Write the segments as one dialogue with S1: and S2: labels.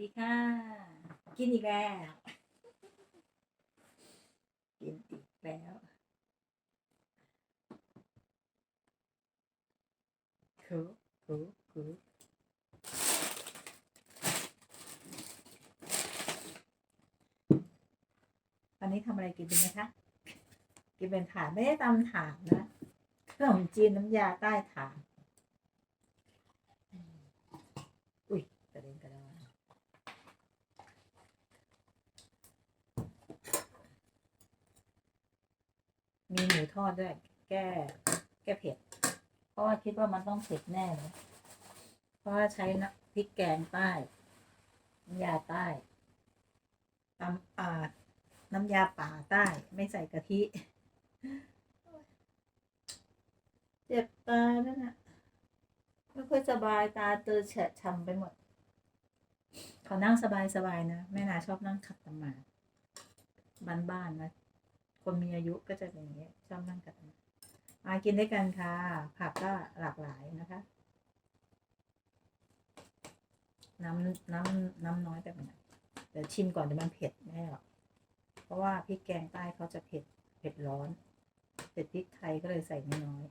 S1: ดีค่ะ กินอีกแล้ว กินอีกแล้ว คูคูคูตอนนี้ทำอะไรกินเป็นไหมคะ กินเป็นถาดไม่ได้ตำถาดนะขนมจีนน้ำยาใต้ถาดอุ้ยกระเด็นกระดอน มีหมูทอดด้วย แก้ แก้เผ็ด เพราะว่าคิดว่ามันต้องเผ็ดแน่เลยเพราะว่าใช้น้ำพริกแกงใต้น้ำยาใต้ตำอ่าน้ำยาป่าใต้ ไม่ใส่กะทิ เจ็บตาแล้วนะไม่ค่อยสบายตาเตอแฉะช้ำไปหมด ขอนั่งสบายๆนะ แม่นาชอบนั่งขัดสมาบ้านๆนะ คนมีอายุก็จะเป็นอย่างนี้ยชอบนั่งกัดมากินด้วยกันค่ะ ผักก็หลากหลายนะคะ น้ำน้ำน้ำน้อยแบบนี้เดี๋ยวชิมก่อนเดี๋ยวมันเผ็ดไม่หรอกเพราะว่าพริกแกงใต้เขาจะเผ็ดเผ็ดร้อนเผ็ดพริกไทยก็เลยใส่น้อย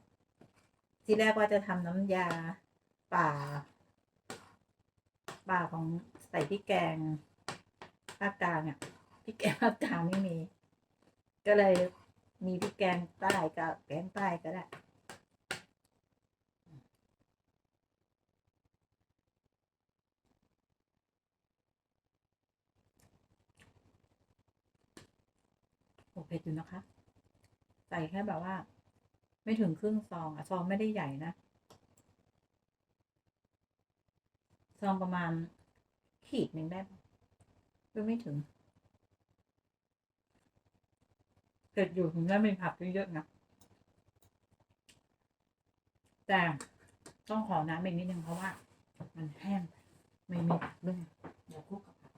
S1: ๆที่แรกว่าจะทำน้ำยาป่า ป่าของใส่พริกแกงภาคกลางอะพริกแกงภาคกลางไม่มี ก็เลยมีพริกแกงใต้กับแกงใต้ก็ได้โอเผ็ดอยู่นะคะ ใส่แค่แบบว่า ไม่ถึงครึ่งซองอะซองไม่ได้ใหญ่นะ ซองประมาณขีดหนึ่งได้ปะหรือไม่ถึง เผ็ดอยู่ถึงได้มีผักเยอะๆนะแต่ต้องขอน้ำอีกนิดนึงเพราะว่า มันแห้งไม่มีผักด้วยเดี๋ยวคลุกกับผัก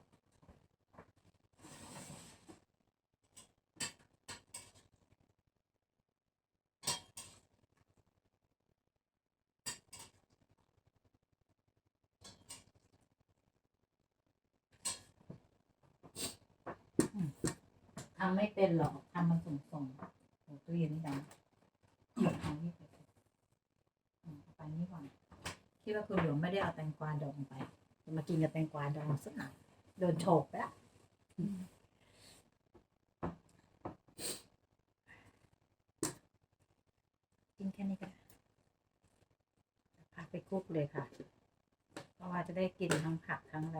S1: ทำไม่เป็นหรอกทำมันส่งๆโอ้ตู้เย็นนี่ดังหมดทางนี่ไปอืมเอาไปนี่ก่อนคิดว่าคุณหลวงไม่ได้เอาแตงกวาดองไปจะมากินกับแตงกวาดองสักหน่อยโดนโฉกไปแล้วกินแค่นี้ก็ได้ผักไปคุกเลยค่ะ เพราะว่าจะได้กินทั้งผักทั้งอะไร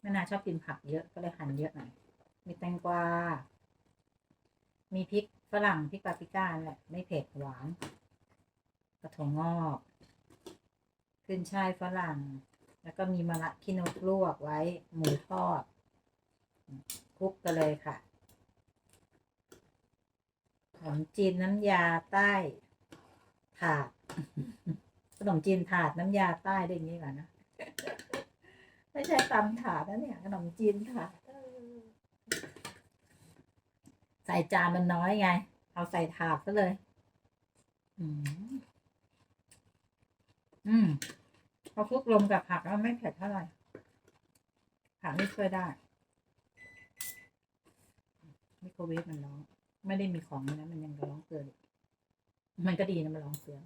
S1: แม่นาชอบกินผักเยอะก็เลยหั่นเยอะหน่อย มีแตงกวา มีพริกฝรั่งพริกปาปริก้าแหละ ไม่เผ็ดหวาน กระถงงอก ขึ้นช่ายฝรั่ง แล้วก็มีมะระขี้นกลวกไว้ หมูทอดคลุกกันเลยค่ะขนมจีนน้ำยาใต้ถาดขนมจีนถาดน้ำยาใต้ได้ย่างนี้ก่อนนะ ไม่ใช่ตำถาดนะเนี่ย ขนมจีนถาด ใส่จานมันน้อยไง เอาใส่ถาดซะเลย อืม อืมพอคลุกลมกับผักแล้วไม่เผ็ดเท่าไหร่ผักนี่ช่วยได้ไมโครเวฟมันร้อง ไม่ได้มีของนะมันยังร้องเกินมันก็ดีนะมันร้องเสือน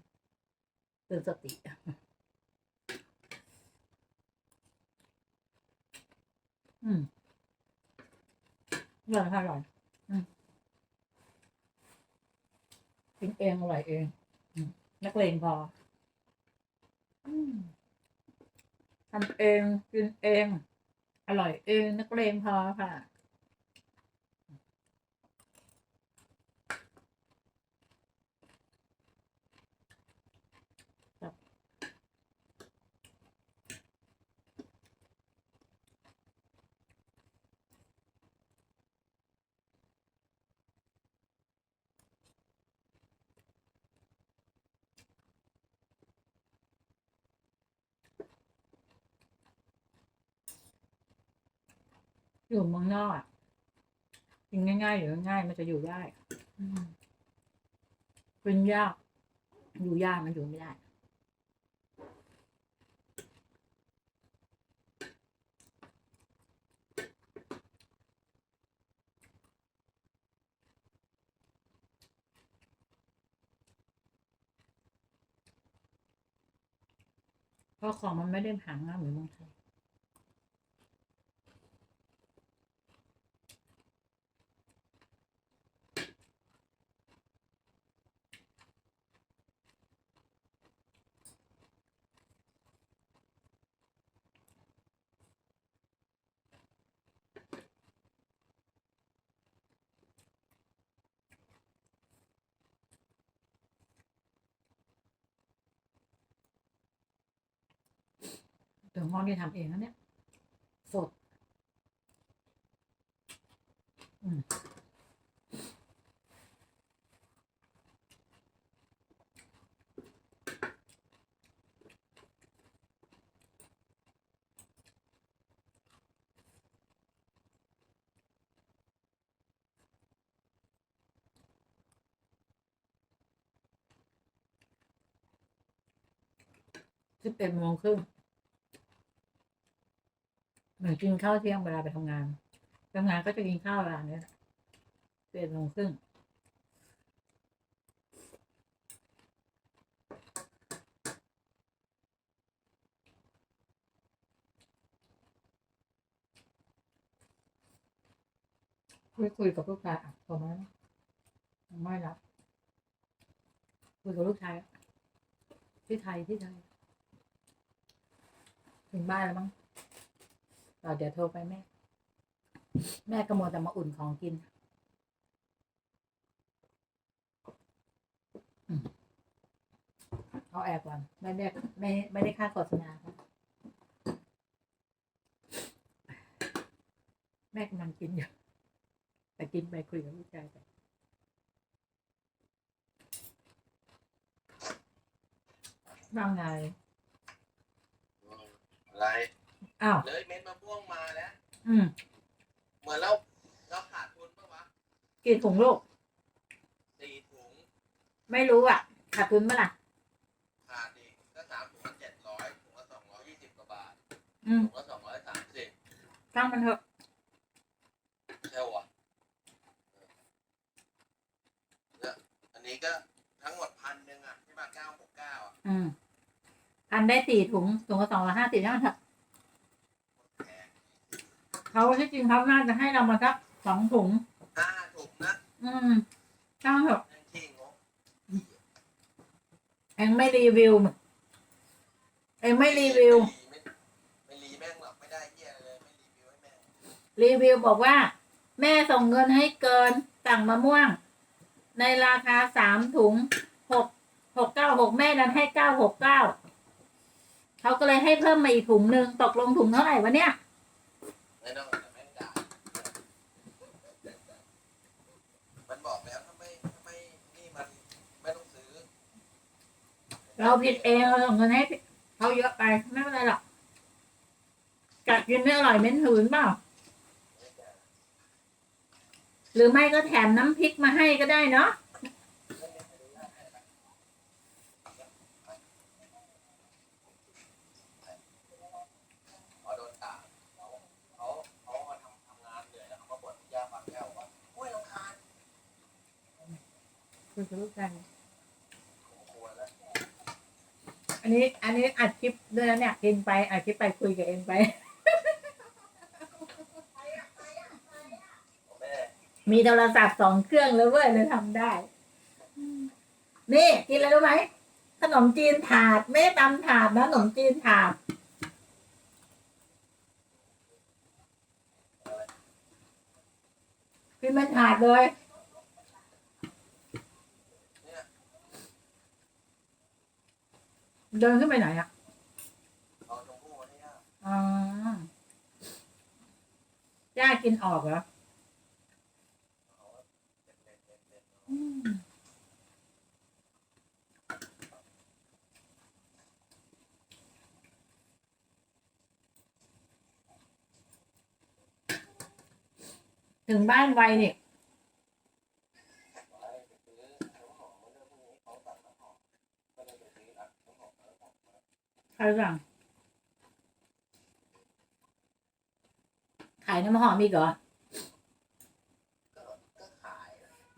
S1: เตือนสติอืมอร่อยค่ะอร่อย กินเองอร่อยเองนักเลงพอทำเองกินเอง อร่อยเองนักเลงพอค่ะ อยู่เมืองนอกอะกินง่ายๆอยู่ง่ายๆมันจะอยู่ได้อืเป็นยาก อยู่ยากมันอยู่ไม่ได้ เพราะของมันไม่ได้หาง่ายเหมือนเมืองไทย เดี๋ยวงอกนี่ทำเองนะเนี่ย สด อืมสิบเอ็ดโมงครึ่ง มือนกินข้าวเที่ยงเวลาไปทำงานทำงานก็จะกินข้าวเวลาเนี้ยเอ็ดโมงครึ่งคุยคุยกับลูกชายอะโทรมาแล้วไม่รับคุยกับลูกชายที่ไทยที่ไทย ถึงบ้านแล้วมั้ง ต่อเดี๋ยวโทรไปแม่ แม่ก็มัวแต่มาอุ่นของกินอืมเอาแอบก่อนไม่ได้ไม่ไม่ได้ค่าโฆษณาครับแม่กำลังกินอยู่แต่กินไปคุยกับลูกชายไปว่าไง
S2: อะไร
S1: อ้าว
S2: เลยเม็ด
S1: อืม
S2: เหมือนเราเราขาดทุนปะวะ
S1: กี่ถุงลูก
S2: สี่ถุง
S1: ไม่รู้อะขาดทุนเมื่อไหร่ะ
S2: ขาดอีกก็สามถุงละเจ็ดร้อยถุงละสองร้อยยี่สิบกว่าบาท
S1: อืม
S2: ถุงละสองร้อยสามสิบ
S1: ช่างมันเถอะ
S2: ใช่วะเนี่ยอันนี้ก็ทั้งหมดพันหนึ่งอะที่มาเก้าหกเก้าอะ
S1: อืมอันได้สี่ถุงถุงละสองร้อยห้าสิบช่างมันเถอะ
S2: แพง
S1: เขาที่จริงเขาน่าจะให้เรามาสักสองถุง
S2: ห้าถุงนะ
S1: อืมช่างมันเถอะ
S2: ยังขี้งก
S1: เองไม่รีวิวเองไม่รีวิว
S2: ไม่ไม่รีแม่งหรอกไม่ได้เหี้ยอะไรเลยไม่รีวิวให้แม่ง
S1: รีวิวบอกว่า แม่ส่งเงินให้เกินสั่งมะม่วง ในราคาสามถุงหกหกเก้าหกแม่นั้นให้เก้าหกเก้าเขาก็เลยให้เพิ่มมาอีกถุงหนึ่งตกลงถุงเท่าไหร่วะเนี่ย
S2: ไม่ต้องแต่แม่งด่ามันบอกแล้วถ้าไม่ถ้าไม่นี่มันไม่ต้องซื้อ
S1: เราผิดเองเราส่งเงินให้เขาเยอะไปไม่เป็นไรหรอกกัดกินไม่อร่อยเม้นหืนเปล่า หรือไม่ก็แถมน้ำพริกมาให้ก็ได้เนาะ
S2: พอโดนด่าเขาเขาเขามาทำทำงานเหนื่อยแล้วเขามาบ่นที่ยาฟังแก้วว่าโอ้ยรำคาญ
S1: คุยกับลูกชาย
S2: ผมควรแล้ว
S1: อันนี้ อันนี้อัดคลิปด้วยนะเนี่ยกินไปอัดคลิปไปคุยกับเองไป
S2: ผมแม่
S1: มีโทรศัพท์สองเครื่องแล้วเว้ยเลยทำได้ นี่กินอะไรรู้ไหมขนมจีนถาดไม่ได้ตำถาดนะขนมจีนถาดกินเป็นถาดเลย เดินขึ้นไปไหนอะ
S2: อ๋
S1: อย่ากินออกเหรอถึงบ้านไว
S2: เนี่ไอะ
S1: ไรสั่งขายน้ำหอมอีกเหรอ
S2: ก็ขาย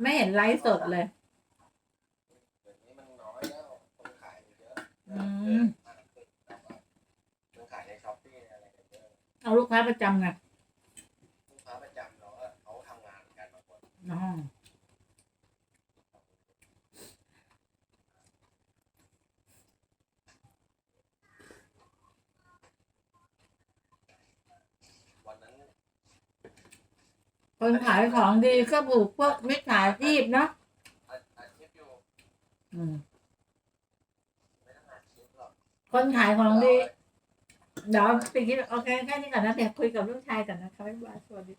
S1: ไม่เห็นไลฟ์สดเลย
S2: เอามร
S1: กันเอาลูกค้าประจำไง
S2: คน
S1: ขายของดีก็ผูกพวกมิจฉาชีพเนาะอืม
S2: ไม่ต้องอาชีพหรอก
S1: คนขายของดีเดี๋ยวไปคิดโอเคแค่นี้ก่อนนะเดี๋ยวคุยกับลูกชายก่อนนะคะบ๊ายบายสวัสดี